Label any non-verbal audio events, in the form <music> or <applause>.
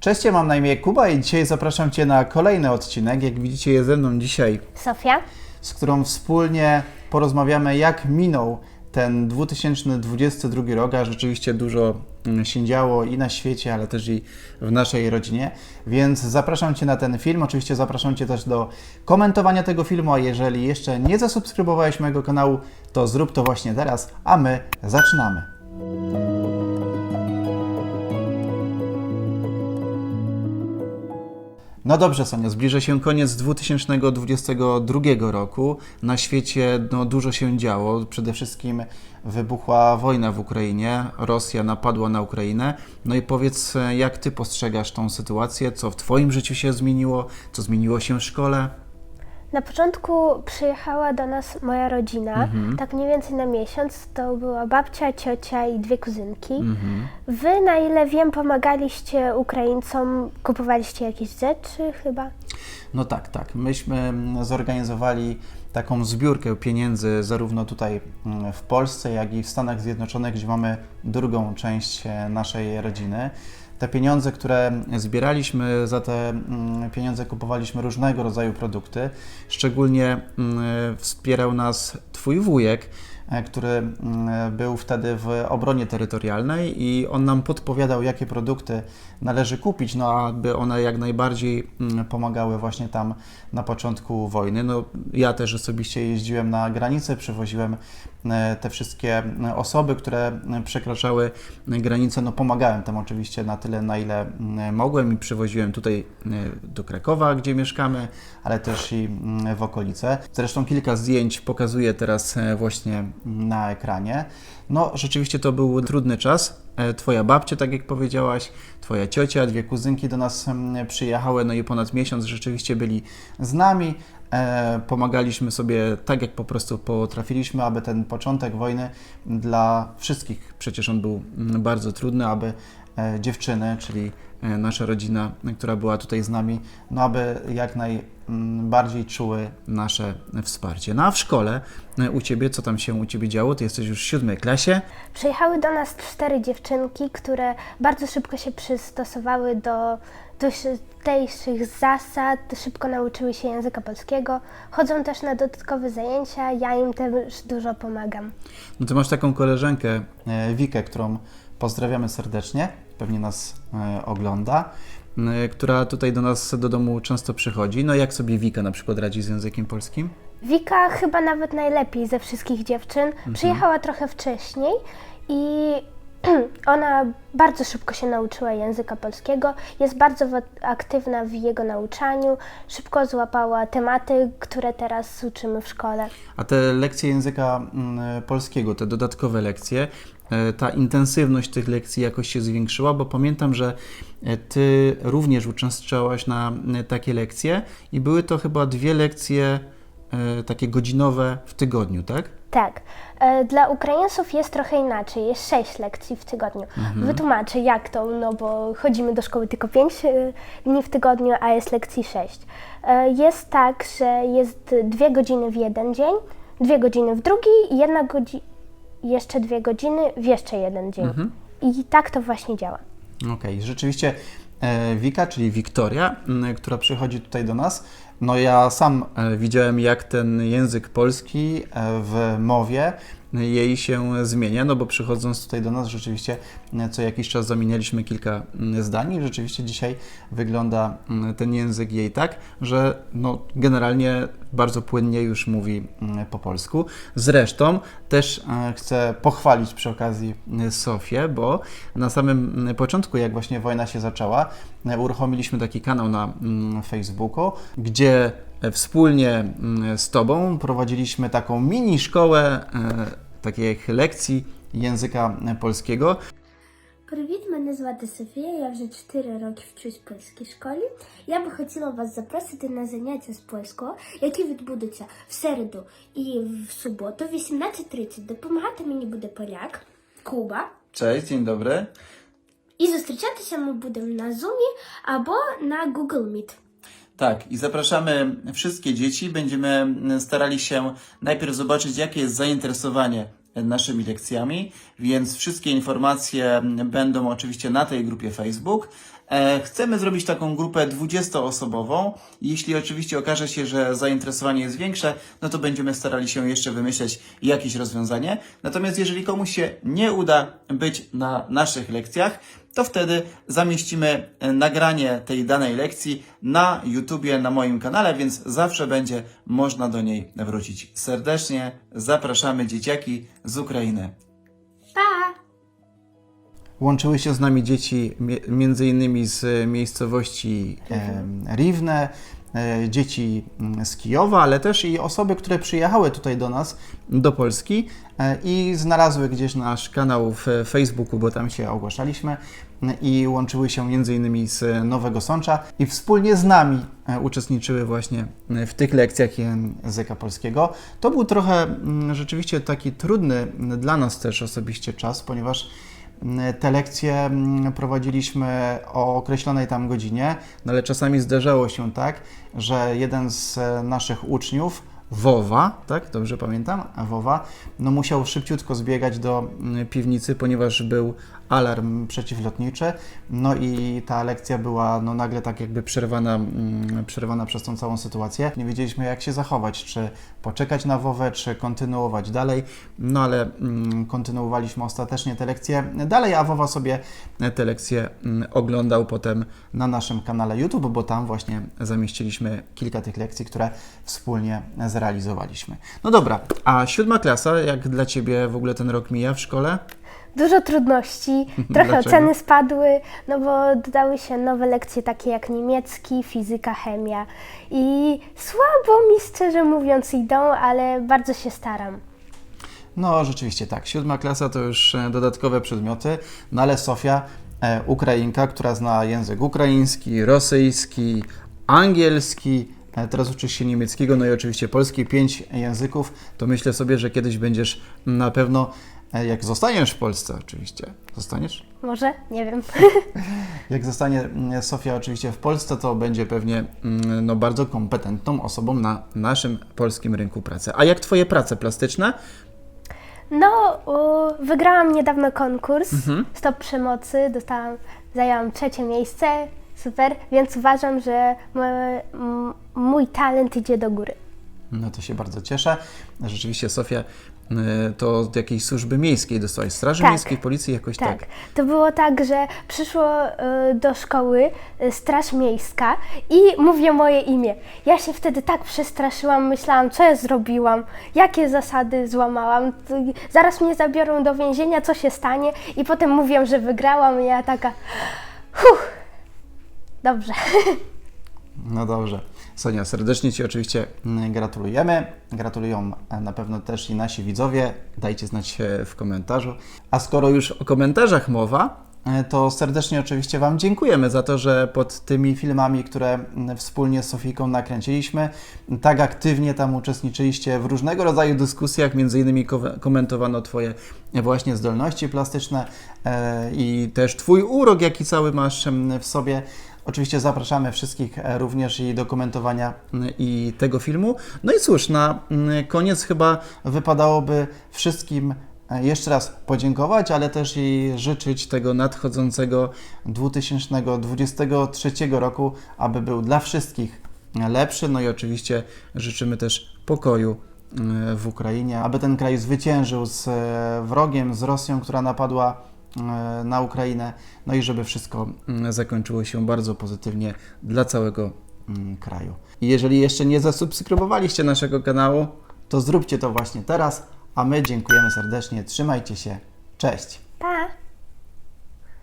Cześć, ja mam na imię Kuba i dzisiaj zapraszam Cię na kolejny odcinek. Jak widzicie, jest ze mną dzisiaj, Sofia? z którą wspólnie porozmawiamy, jak minął ten 2022 rok, a rzeczywiście dużo mm, się działo i na świecie, ale też i w naszej rodzinie. Więc zapraszam Cię na ten film. Oczywiście zapraszam Cię też do komentowania tego filmu, a jeżeli jeszcze nie zasubskrybowałeś mojego kanału, to zrób to właśnie teraz, a my zaczynamy. No dobrze, Sonia, zbliża się koniec 2022 roku. Na świecie no, dużo się działo. Przede wszystkim wybuchła wojna w Ukrainie, Rosja napadła na Ukrainę. No i powiedz, jak ty postrzegasz tą sytuację? Co w Twoim życiu się zmieniło? Co zmieniło się w szkole? Na początku przyjechała do nas moja rodzina, tak mniej więcej na miesiąc. To była babcia, ciocia i dwie kuzynki. Wy, na ile wiem, pomagaliście Ukraińcom, kupowaliście jakieś rzeczy chyba? No tak, tak. Myśmy zorganizowali taką zbiórkę pieniędzy zarówno tutaj mm, w Polsce, jak i w Stanach Zjednoczonych, gdzie mamy drugą część e, naszej rodziny. Te pieniądze, które zbieraliśmy, za te mm, pieniądze kupowaliśmy różnego rodzaju produkty. Szczególnie mm, wspierał nas Twój wujek, e, który mm, był wtedy w obronie terytorialnej i on nam podpowiadał, jakie produkty należy kupić, no aby one jak najbardziej mm, pomagały właśnie tam na początku wojny. No, ja też osobiście jeździłem na granicę, przywoziłem e, te wszystkie e, osoby, które e, przekraczały granicę, no pomagałem tam oczywiście na tyle, na ile mm, mogłem i przywoziłem tutaj e, do Krakowa, gdzie mieszkamy, ale też i mm, w okolice. Zresztą kilka zdjęć pokazuję teraz e, właśnie na ekranie. No, rzeczywiście to był trudny czas. E, Twoja babcia, tak jak powiedziałaś, Twoja ciocia, dwie kuzynki do nas em, przyjechały, no i ponad miesiąc rzeczywiście byli z nami. E, pomagaliśmy sobie tak, jak po prostu potrafiliśmy, aby ten początek wojny dla wszystkich, przecież on był mm, bardzo trudny, aby dziewczyny, czyli e, nasza rodzina, e, która była tutaj z nami, no aby jak najbardziej czuły nasze wsparcie. No a w szkole e, u Ciebie, co tam się u Ciebie działo? Ty jesteś już w siódmej klasie. Przyjechały do nas cztery dziewczynki, które bardzo szybko się przystosowały do tutejszych zasad, szybko nauczyły się języka polskiego. Chodzą też na dodatkowe zajęcia, ja im też dużo pomagam. No ty masz taką koleżankę, e, Wikę, którą pozdrawiamy serdecznie, pewnie nas e, ogląda, e, która tutaj do nas do domu często przychodzi. No jak sobie Wika na przykład radzi z językiem polskim? Wika chyba nawet najlepiej ze wszystkich dziewczyn. Przyjechała trochę wcześniej i <clears throat> ona bardzo szybko się nauczyła języka polskiego. Jest bardzo aktywna w jego nauczaniu. Szybko złapała tematy, które teraz uczymy w szkole. A te lekcje języka mm, polskiego, te dodatkowe lekcje, e, ta intensywność tych lekcji jakoś się zwiększyła, bo pamiętam, że e, ty również uczęszczałaś na e, takie lekcje i były to chyba dwie lekcje takie godzinowe w tygodniu, tak? Tak. E, Dla Ukraińców jest trochę inaczej. Jest sześć lekcji w tygodniu. Wytłumaczę jak to, no bo chodzimy do szkoły tylko pięć e, dni w tygodniu, a jest lekcji sześć. E, Jest tak, że jest dwie godziny w jeden dzień, dwie godziny w drugi i jedna godzina, jeszcze dwie godziny w jeszcze jeden dzień. I tak to właśnie działa. Okej, rzeczywiście e, Wika, czyli Wiktoria, która przychodzi tutaj do nas, no ja sam e, widziałem jak ten język polski e, w mowie jej się zmienia, no bo przychodząc tutaj do nas rzeczywiście e, co jakiś czas zamienialiśmy kilka zdań i rzeczywiście dzisiaj wygląda ten język jej tak, że no generalnie bardzo płynnie już mówi po polsku. Zresztą też e, chcę pochwalić przy okazji Sofię, bo na samym początku, jak właśnie wojna się zaczęła, e, uruchomiliśmy taki kanał na Facebooku, gdzie wspólnie z Tobą prowadziliśmy taką mini szkołę takich lekcji języka e, polskiego. Привіт, мене звати Софія. Я вже 4 роки вчусь в польській школі. Я би хотіла вас запросити на заняття з польського, які відбудуться в середу і в суботу, в 18.30. Допомагати мені буде поляк, Куба. Cześć, dzień dobry. І зустрічатися ми будемо на Zoomie або на Google Meet. Tak, i zapraszamy wszystkie dzieci. Będziemy starali się najpierw zobaczyć, jakie jest zainteresowanie naszymi lekcjami, więc wszystkie informacje będą oczywiście na tej grupie Facebook, E, Chcemy zrobić taką grupę 20-osobową. Jeśli oczywiście okaże się, że zainteresowanie jest większe, no to będziemy starali się jeszcze wymyśleć jakieś rozwiązanie. Natomiast jeżeli komuś się nie uda być na naszych lekcjach, to wtedy zamieścimy e, nagranie tej danej lekcji na YouTubie, na moim kanale, więc zawsze będzie można do niej wrócić. Serdecznie zapraszamy dzieciaki z Ukrainy. Pa! Łączyły się z nami dzieci mi- między innymi z miejscowości e, dzieci mm, z Kijowa, ale też i osoby, które przyjechały tutaj do nas, do Polski e, i znalazły gdzieś nasz kanał w Facebooku, bo tam się ogłaszaliśmy m, i łączyły się innymi z Nowego Sącza i wspólnie z nami e, uczestniczyły właśnie e, w tych lekcjach języka polskiego. To był trochę mm, rzeczywiście taki trudny mm, dla nas też osobiście czas, ponieważ Mm, Te lekcje mm, prowadziliśmy o określonej tam godzinie, no ale czasami zdarzało się tak, że jeden z e, naszych uczniów, Wowa, tak, dobrze pamiętam, a Wowa, no musiał szybciutko zbiegać do mm, piwnicy, ponieważ był alarm przeciwlotniczy, no i ta lekcja była no nagle tak jakby przerwana, mm, przerwana przez tą całą sytuację. Nie wiedzieliśmy jak się zachować, czy poczekać na Wowę, czy kontynuować dalej, no ale mm, kontynuowaliśmy ostatecznie te lekcje dalej, a Wowa sobie te lekcje oglądał potem na naszym kanale YouTube, bo tam właśnie zamieściliśmy kilka tych lekcji, które wspólnie zrealizowaliśmy. No dobra, a siódma klasa, jak dla Ciebie w ogóle ten rok mija w szkole? Dużo trudności, <laughs> trochę Dlaczego? oceny spadły, no bo dodały się nowe lekcje takie jak niemiecki, fizyka, chemia i słabo mi szczerze mówiąc idą, ale bardzo się staram. No, rzeczywiście tak. Siódma klasa to już e, dodatkowe przedmioty, no ale Sofia, e, Ukrainka, która zna język ukraiński, rosyjski, angielski, teraz uczysz się niemieckiego, no i oczywiście polski, pięć języków, to myślę sobie, że kiedyś będziesz na pewno, e, jak zostaniesz w Polsce oczywiście, zostaniesz? Może? Nie wiem. <laughs> Jak zostanie mm, Sofia oczywiście w Polsce, to będzie pewnie mm, no, bardzo kompetentną osobą na naszym polskim rynku pracy. A jak Twoje prace plastyczne? No, wygrałam niedawno konkurs Mhm. Stop Przemocy, dostałam, zajęłam trzecie miejsce, super, więc uważam, że mój, talent idzie do góry. No to się bardzo cieszę. Rzeczywiście, Sofia, y, to od jakiejś służby miejskiej dostałaś, Straży Tak. Miejskiej, Policji jakoś tak. Tak, to było tak, że przyszło y, do szkoły y, Straż Miejska i mówię moje imię. Ja się wtedy tak przestraszyłam, myślałam, co ja zrobiłam, jakie zasady złamałam. Zaraz mnie zabiorą do więzienia, co się stanie i potem mówią, że wygrałam i ja taka, huh, dobrze. No dobrze. Sonia, serdecznie Ci oczywiście mm, gratulujemy. Gratulują e, na pewno też i nasi widzowie. Dajcie znać e, w komentarzu. A skoro już o komentarzach mowa, e, to serdecznie oczywiście Wam dziękujemy za to, że pod tymi filmami, które mm, wspólnie z Sofiką nakręciliśmy, tak aktywnie tam uczestniczyliście w różnego rodzaju dyskusjach, między innymi ko- komentowano Twoje właśnie zdolności plastyczne i też Twój urok, jaki cały masz em, w sobie. Oczywiście zapraszamy wszystkich e, również i do komentowania i tego filmu. No i cóż, na koniec chyba wypadałoby wszystkim e, jeszcze raz podziękować, ale też i życzyć tego nadchodzącego 2023 roku, aby był dla wszystkich lepszy. No i oczywiście życzymy też pokoju w Ukrainie, aby ten kraj zwyciężył z e, wrogiem, z Rosją, która napadła e, na Ukrainę, no i żeby wszystko mm, zakończyło się bardzo pozytywnie dla całego mm, kraju. I jeżeli jeszcze nie zasubskrybowaliście naszego kanału, to zróbcie to właśnie teraz, a my dziękujemy serdecznie, trzymajcie się, cześć! Pa!